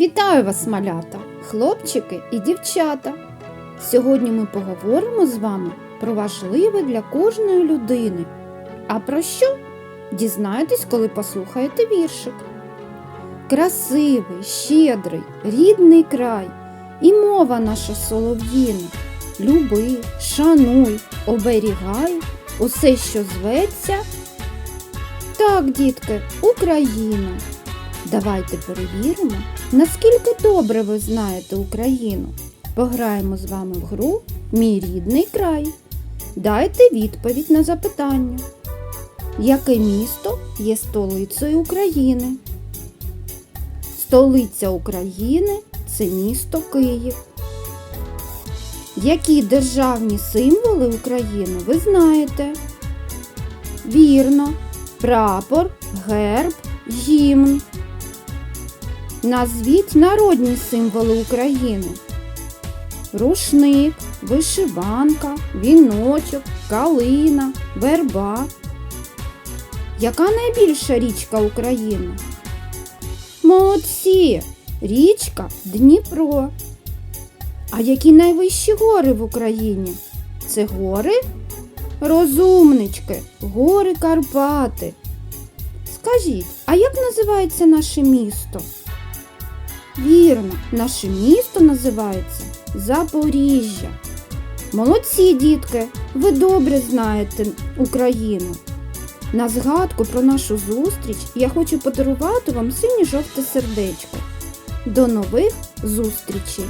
Вітаю вас, малята, хлопчики і дівчата. Сьогодні ми поговоримо з вами про важливе для кожної людини. А про що? Дізнаєтесь, коли послухаєте віршик. Красивий, щедрий, рідний край, і мова наша солов'їна. Люби, шануй, оберігай усе, що зветься. Так, дітки, Україна. Давайте перевіримо, наскільки добре ви знаєте Україну. Пограємо з вами в гру Мій рідний край. Дайте відповідь на запитання. Яке місто є столицею України? Столиця України це місто Київ. Які державні символи України ви знаєте? Вірно, прапор, герб, гімн. Назвіть народні символи України. Рушник, вишиванка, віночок, калина, верба. Яка найбільша річка України? Молодці! Річка Дніпро. А які найвищі гори в Україні? Це гори? Розумнички, гори Карпати. Скажіть, а як називається наше місто? Вірно, наше місто називається Запоріжжя. Молодці, дітки, ви добре знаєте Україну. На згадку про нашу зустріч я хочу подарувати вам синє жовте сердечко. До нових зустрічей!